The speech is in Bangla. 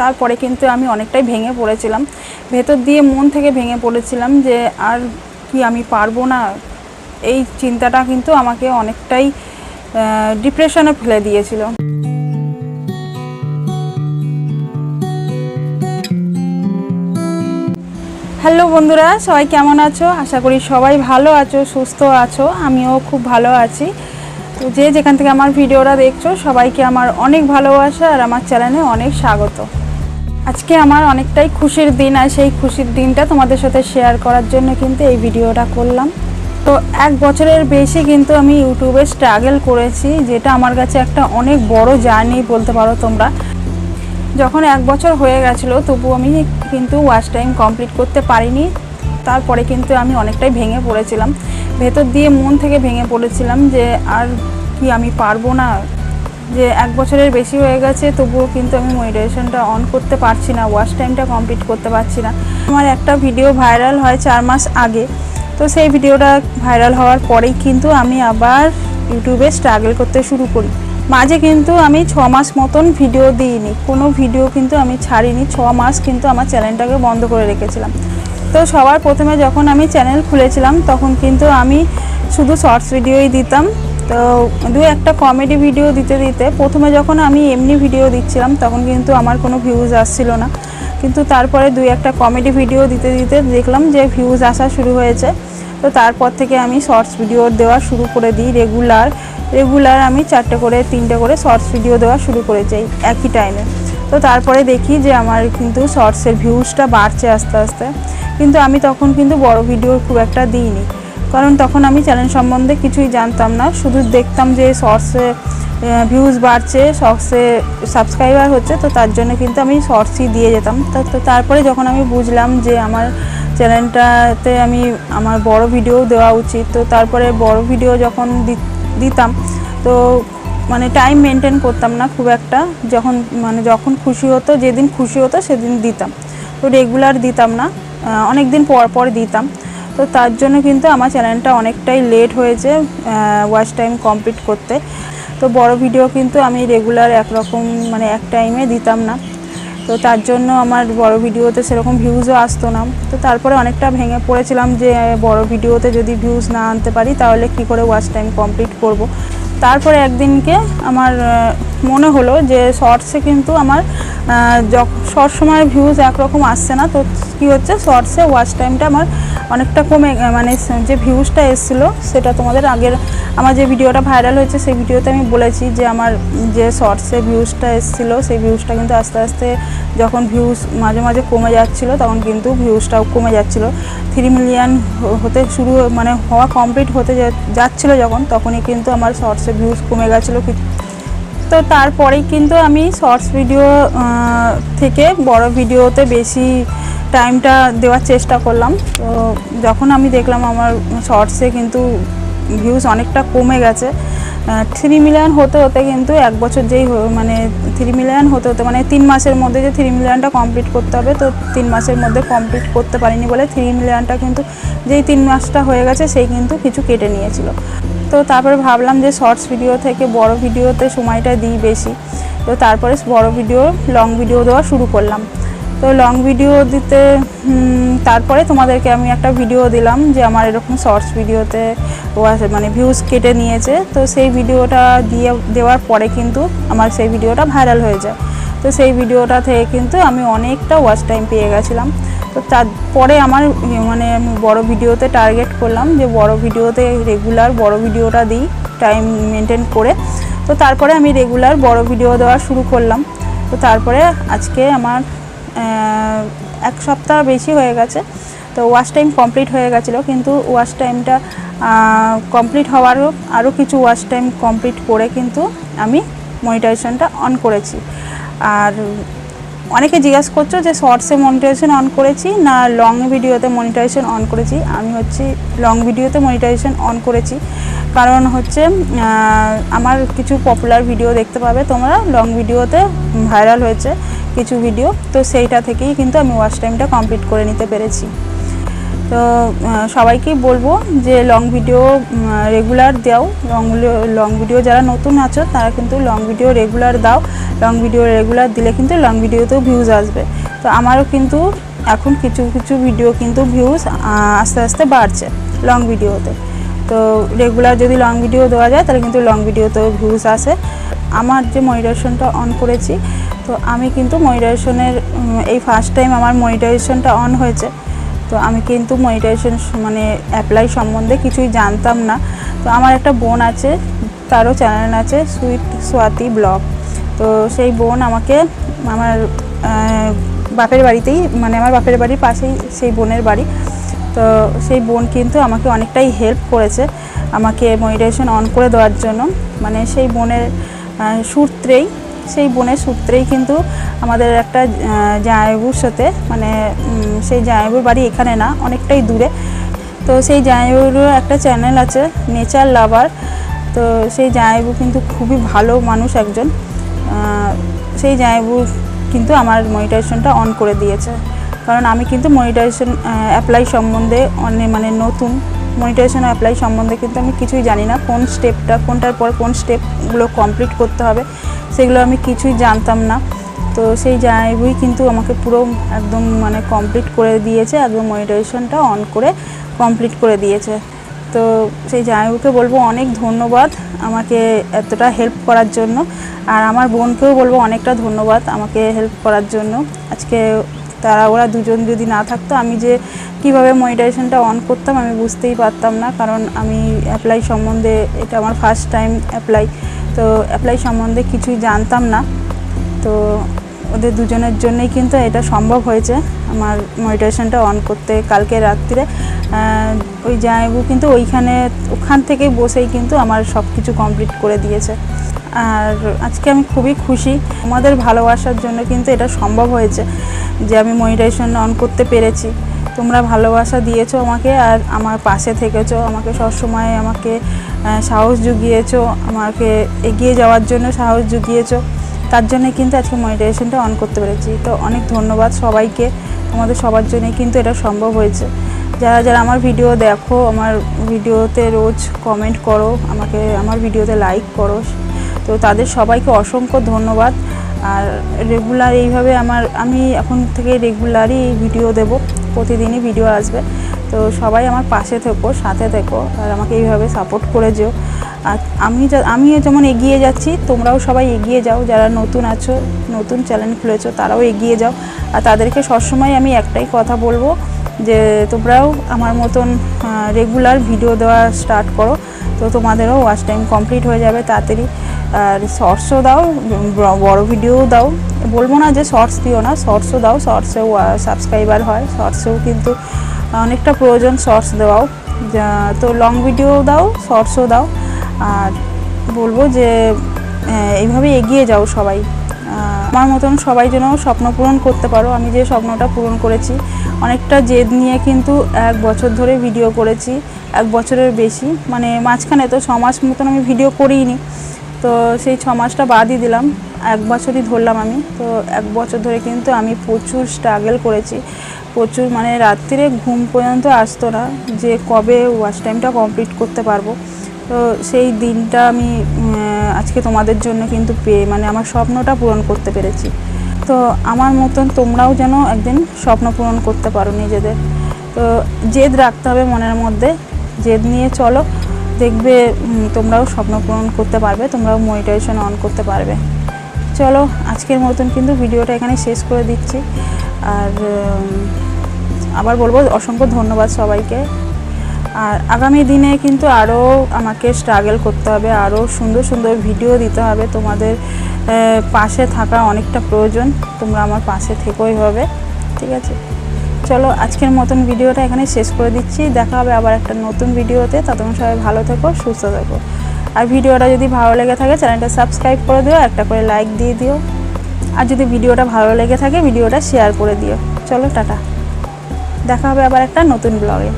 তারপরে কিন্তু আমি অনেকটাই ভেঙে পড়েছিলাম। ভেতর দিয়ে মন থেকে ভেঙে পড়েছিলাম যে, আর কি আমি পারব না? এই চিন্তাটা কিন্তু আমাকে অনেকটাই ডিপ্রেশনে ফেলে দিয়েছিল। হ্যালো বন্ধুরা, সবাই কেমন আছো? আশা করি সবাই ভালো আছো, সুস্থ আছো। আমিও খুব ভালো আছি। তো যে যেখান থেকে আমার ভিডিওটা দেখছ, সবাইকে আমার অনেক ভালোবাসা আর আমার চ্যানেলে অনেক স্বাগত। আজকে আমার অনেকটাই খুশির দিন আর সেই খুশির দিনটা তোমাদের সাথে শেয়ার করার জন্য কিন্তু এই ভিডিওটা করলাম। তো এক বছরের বেশি কিন্তু আমি ইউটিউবে স্ট্রাগল করেছি, যেটা আমার কাছে একটা অনেক বড় জার্নি বলতে পারো তোমরা। যখন এক বছর হয়ে গেছিল, তবু আমি কিন্তু ওয়াচ টাইম কমপ্লিট করতে পারিনি। তারপরে কিন্তু আমি অনেকটাই ভেঙে পড়েছিলাম। ভেতর দিয়ে মন থেকে ভেঙে পড়েছিলাম যে আর কি আমি পারব না। যে এক বছরের বেশি হয়ে গেছে, তবুও কিন্তু আমি মেডিটেশনটা অন করতে পারছি না ওয়াচ টাইমটা কমপ্লিট করতে পারছি না। আমার একটা ভিডিও ভাইরাল হয় চার মাস আগে, তো সেই ভিডিওটা ভাইরাল হওয়ার পরেই কিন্তু আমি আবার ইউটিউবে স্ট্রাগল করতে শুরু করি। মাঝে কিন্তু আমি ছ মাস মতন ভিডিও দিইনি, কোনো ভিডিও কিন্তু আমি ছাড়িনি, ছ মাস কিন্তু আমার চ্যানেলটাকে বন্ধ করে রেখেছিলাম। তো সবার প্রথমে যখন আমি চ্যানেল খুলেছিলাম, তখন কিন্তু আমি শুধু শর্টস ভিডিওই দিতাম তো দু একটা কমেডি ভিডিও দিতে দিতে প্রথমে যখন আমি এমনি ভিডিও দিচ্ছিলাম, তখন কিন্তু আমার কোনো ভিউজ আসছিল না। কিন্তু তারপরে দুই একটা কমেডি ভিডিও দিতে দিতে দেখলাম যে ভিউজ আসা শুরু হয়েছে। তো তারপর থেকে আমি শর্টস ভিডিও দেওয়া শুরু করে দিই রেগুলার রেগুলার আমি চারটে করে, তিনটে করে শর্টস ভিডিও দেওয়া শুরু করে যাই একই টাইমে তো তারপরে দেখি যে আমার কিন্তু শর্টসের ভিউজটা বাড়ছে আস্তে আস্তে। কিন্তু আমি তখন কিন্তু বড় ভিডিও খুব একটা দিইনি। কারণ তখন আমি চ্যানেল সম্বন্ধে কিছুই জানতাম না। শুধু দেখতাম যে শর্টসে ভিউজ বাড়ছে শর্টসে সাবস্ক্রাইবার হচ্ছে, তো তার জন্য কিন্তু আমি শর্টসই দিয়ে যেতাম। তো তারপরে যখন আমি বুঝলাম যে আমার চ্যানেলটাতে আমি আমার বড় ভিডিও দেওয়া উচিত, তো তারপরে বড় ভিডিও যখন দিতাম, তো মানে টাইম মেনটেন করতাম না খুব একটা। যখন মানে যখন খুশি হতো, যেদিন খুশি হতো সেদিন দিতাম। তো রেগুলার দিতাম না। অনেক দিন পর পর দিতাম। তো তার জন্য কিন্তু আমার চ্যানেলটা অনেকটাই লেট হয়েছে ওয়াচ টাইম কমপ্লিট করতে। তো বড় ভিডিও কিন্তু আমি রেগুলার একরকম মানে এক টাইমে দিতাম না। তো তার জন্য আমার বড় ভিডিওতে সেরকম ভিউজও আসতো না। তো তারপরে অনেকটা ভেঙে পড়েছিলাম যে, বড় ভিডিওতে যদি ভিউজ না আনতে পারি, তাহলে কি করে ওয়াচ টাইম কমপ্লিট করব। তারপরে একদিনকে আমার মনে হলো যে শর্টসে কিন্তু আমার সব সময় ভিউজ একরকম আসছে না। তো কী হচ্ছে? শর্টসে ওয়াচ টাইমটা আমার অনেকটা কমে মানে যে ভিউজটা এসেছিল, সেটা তোমাদের আগের, আমার যে ভিডিওটা ভাইরাল হয়েছে, সেই ভিডিওতে আমি বলেছি যে আমার যে শর্টসে ভিউজটা এসেছিল, সেই ভিউজটা কিন্তু আস্তে আস্তে যখন ভিউজ মাঝে মাঝে কমে যাচ্ছিল, তখন কিন্তু ভিউজটাও কমে যাচ্ছিল। থ্রি মিলিয়ন হতে শুরু মানে হওয়া কমপ্লিট হতে যাচ্ছিল যখন, তখনই কিন্তু আমার শর্টসে ভিউজ কমে গেছিল। তো তারপরেই কিন্তু আমি শর্টস ভিডিও থেকে বড় ভিডিওতে বেশি টাইমটা দেওয়ার চেষ্টা করলাম। তো যখন আমি দেখলাম আমার শর্টসে কিন্তু ভিউজ অনেকটা কমে গেছে থ্রি মিলিয়ন হতে হতে কিন্তু এক বছর যেই মানে থ্রি মিলিয়ন হতে হতে মানে তিন মাসের মধ্যে যে থ্রি মিলিয়নটা কমপ্লিট করতে হবে, তো তিন মাসের মধ্যে কমপ্লিট করতে পারিনি বলে থ্রি মিলিয়নটা কিন্তু যেই তিন মাসটা হয়ে গেছে, সেই কিন্তু কিছু কেটে নিয়েছিল। তো তারপরে ভাবলাম যে শর্টস ভিডিও থেকে বড় ভিডিওতে সময়টা দিই বেশি। তো তারপরে বড় ভিডিও লং ভিডিও দেওয়া শুরু করলাম। তো লং ভিডিও দিতে তারপরে তোমাদেরকে আমি একটা ভিডিও দিলাম যে আমার এরকম শর্টস ভিডিওতে মানে ভিউজ কেটে নিয়েছে। তো সেই ভিডিওটা দিয়ে, দেওয়ার পরে কিন্তু আমার সেই ভিডিওটা ভাইরাল হয়ে যায়। তো সেই ভিডিওটা থেকে কিন্তু আমি অনেকটা ওয়াচ টাইম পেয়ে গেছিলাম। তো তারপরে আমার মানে আমি বড় ভিডিওতে টার্গেট করলাম যে বড় ভিডিওতে রেগুলার বড় ভিডিওটা দিই টাইম মেনটেন করে। তো তারপরে আমি রেগুলার বড় ভিডিও দেওয়া শুরু করলাম। তো তারপরে আজকে আমার এক সপ্তাহ বেশি হয়ে গেছে। তো ওয়াশ টাইম কমপ্লিট হয়ে গেছিল, কিন্তু ওয়াশ টাইমটা কমপ্লিট হওয়ারও আরও কিছু ওয়াশ টাইম কমপ্লিট করে কিন্তু আমি মনিটাইজেশনটা অন করেছি। আর অনেকে জিজ্ঞাসা করছ যে শর্টসে মনিটাইজেশন অন করেছি না লং ভিডিওতে মনিটাইজেশন অন করেছি? আমি হচ্ছে লং ভিডিওতে মনিটাইজেশন অন করেছি। কারণ হচ্ছে আমার কিছু পপুলার ভিডিও দেখতে পাবে। তোমরা লং ভিডিওতে ভাইরাল হয়েছে কিছু ভিডিও তো সেইটা থেকেই কিন্তু আমি ওয়াচ টাইমটা কমপ্লিট করে নিতে পেরেছি। তো সবাইকেই বলব যে লং ভিডিও রেগুলার দাও। লং লং ভিডিও যারা নতুন আছো, তারা কিন্তু লং ভিডিও রেগুলার দাও। লং ভিডিও রেগুলার দিলে কিন্তু লং ভিডিওতেও ভিউজ আসবে। তো আমারও কিন্তু এখন কিছু কিছু ভিডিও কিন্তু ভিউজ আস্তে আস্তে বাড়ছে লং ভিডিওতে তো। রেগুলার যদি লং ভিডিও দেওয়া যায়, তাহলে কিন্তু লং ভিডিওতেও ভিউজ আসে। আমার যে মনিটাইজেশনটা অন করেছি, তো আমি কিন্তু মনিটাইজেশনের এই ফার্স্ট টাইম আমার মনিটাইজেশনটা অন হয়েছে। তো আমি কিন্তু মনিটাইজেশন মানে অ্যাপ্লাই সম্বন্ধে কিছুই জানতাম না। তো আমার একটা বোন আছে, তারও চ্যানেল আছে, সুইট সোয়াতি ব্লগ। তো সেই বোন আমাকে আমার বাপের বাড়িতেই মানে আমার বাপের বাড়ির পাশেই সেই বোনের বাড়ি। তো সেই বোন কিন্তু আমাকে অনেকটাই হেল্প করেছে, আমাকে মনিটাইজেশন অন করে দেওয়ার জন্য। মানে সেই বোনের সূত্রেই সেই বোনের সূত্রেই কিন্তু আমাদের একটা আহ, জামাইবাবুর সাথে মানে সেই জামাইবাবুর বাড়ি এখানে না অনেকটাই দূরে। তো সেই জামাইবাবুরও একটা চ্যানেল আছে নেচার লাভার তো সেই জামাইবাবু কিন্তু খুবই ভালো মানুষ একজন। সেই জামাইবাবু কিন্তু আমার মনিটাইজেশনটা অন করে দিয়েছে। কারণ আমি কিন্তু মনিটাইজেশন অ্যাপ্লাই সম্বন্ধে অনেক মানে নতুন মনিটাইজেশন অ্যাপ্লাই সম্বন্ধে কিন্তু আমি কিছুই জানি না। কোন স্টেপটা কোনটার পর কোন স্টেপগুলো কমপ্লিট করতে হবে, সেগুলো আমি কিছুই জানতাম না। তো সেই জায়গায় কিন্তু আমাকে পুরো একদম মানে কমপ্লিট করে দিয়েছে একদম মনিটাইজেশনটা অন করে কমপ্লিট করে দিয়েছে। তো সেই জামাইবাবুকে বলব অনেক ধন্যবাদ আমাকে এতটা হেল্প করার জন্য। আর আমার বোনকেও বলব অনেকটা ধন্যবাদ আমাকে হেল্প করার জন্য। আজকে তারা ওরা দুজন যদি না থাকতো, আমি যে কীভাবে মনিটাইজেশনটা অন করতাম আমি বুঝতেই পারতাম না। কারণ আমি অ্যাপ্লাই সম্বন্ধে এটা আমার ফার্স্ট টাইম অ্যাপ্লাই তো অ্যাপ্লাই সম্বন্ধে কিছুই জানতাম না। তো ওদের দুজনের জন্যই কিন্তু এটা সম্ভব হয়েছে আমার মনিটাইজেশনটা অন করতে কালকে রাত্রিরে। ওই জামাইবু কিন্তু ওইখানে, ওখান থেকে বসেই কিন্তু আমার সব কিছু কমপ্লিট করে দিয়েছে। আর আজকে আমি খুবই খুশি। আমাদের ভালোবাসার জন্য কিন্তু এটা সম্ভব হয়েছে যে আমি মনিটাইজেশন অন করতে পেরেছি। তোমরা ভালোবাসা দিয়েছ আমাকে আর আমার পাশে থেকেছো, আমাকে সবসময় আমাকে সাহস জুগিয়েছো, আমাকে এগিয়ে যাওয়ার জন্য সাহস জুগিয়েছো। তার জন্য কিন্তু আজকে মনিটাইজেশনটা অন করতে পেরেছি। তো অনেক ধন্যবাদ সবাইকে। আমাদের সবার জন্যই কিন্তু এটা সম্ভব হয়েছে। যারা যারা আমার ভিডিও দেখো, আমার ভিডিওতে রোজ কমেন্ট করো, আমাকে, আমার ভিডিওতে লাইক করো। তো তাদের সবাইকে অসংখ্য ধন্যবাদ। আর রেগুলার এইভাবে আমার, আমি এখন থেকে রেগুলারই ভিডিও দেব। প্রতিদিনই ভিডিও আসবে। তো সবাই আমার পাশে থেকো, সাথে থেকো, আর আমাকে এইভাবে সাপোর্ট করে যেও। আর আমি আমিও যেমন এগিয়ে যাচ্ছি, তোমরাও সবাই এগিয়ে যাও। যারা নতুন আছো, নতুন চ্যানেল খুলেছো, তারাও এগিয়ে যাও। আর তাদেরকে সবসময় আমি একটাই কথা বলব যে তোমরাও আমার মতন রেগুলার ভিডিও দেওয়া স্টার্ট করো। তো তোমাদেরও ওয়াচ টাইম কমপ্লিট হয়ে যাবে তাড়াতাড়ি। আর শর্টসও দাও বড় ভিডিও দাও। বলব না যে শর্টস দিও না শর্টসও দাও শর্টসেও সাবস্ক্রাইবার হয়। শর্টসেও কিন্তু অনেকটা প্রয়োজন শর্টস দেওয়াও। তো লং ভিডিও দাও শর্টসও দাও। আর বলব যে এইভাবে এগিয়ে যাও সবাই। আমার মতন সবাই যেন স্বপ্ন পূরণ করতে পারো। আমি যে স্বপ্নটা পূরণ করেছি, অনেকটা জেদ নিয়ে কিন্তু এক বছর ধরে ভিডিও করেছি, এক বছরের বেশি। মানে মাঝখানে তো ছ মাস মতন আমি ভিডিও করিনি তো সেই ছ মাসটা বাদই দিলাম, এক বছরই ধরলাম আমি। তো এক বছর ধরে কিন্তু আমি প্রচুর স্ট্রাগল করেছি। প্রচুর মানে রাত্রিরে ঘুম পর্যন্ত আসতো না যে কবে ওয়াচ টাইমটা কমপ্লিট করতে পারব। তো সেই দিনটা আমি আজকে তোমাদের জন্য কিন্তু পেয়ে মানে আমার স্বপ্নটা পূরণ করতে পেরেছি। তো আমার মতন তোমরাও যেন একদিন স্বপ্ন পূরণ করতে পারো নিজেদের। তো জেদ রাখতে হবে মনের মধ্যে, জেদ নিয়ে চলো, দেখবে তোমরাও স্বপ্ন পূরণ করতে পারবে, তোমরাও মনিটাইজেশন অন করতে পারবে। চলো, আজকের মতন কিন্তু ভিডিওটা এখানে শেষ করে দিচ্ছি। আর আবার বলব, অসংখ্য ধন্যবাদ সবাইকে। আর আগামী দিনে কিন্তু আরও আমাকে স্ট্রাগল করতে হবে, আরও সুন্দর সুন্দর ভিডিও দিতে হবে। তোমাদের পাশে থাকা অনেকটা প্রয়োজন, তোমরা আমার পাশে থেকেই হবে, ঠিক আছে? চলো, আজকের মতন ভিডিওটা এখানে শেষ করে দিচ্ছি। দেখা হবে আবার একটা নতুন ভিডিওতে ততক্ষণ সবাই ভালো থেকো, সুস্থ থেকো। আর ভিডিওটা যদি ভালো লেগে থাকে চ্যানেলটা সাবস্ক্রাইব করে দিও, একটা করে লাইক দিয়ে দিও। আর যদি ভিডিওটা ভালো লেগে থাকে ভিডিওটা শেয়ার করে দিও। চলো, টাটা। দেখা হবে আবার একটা নতুন ব্লগে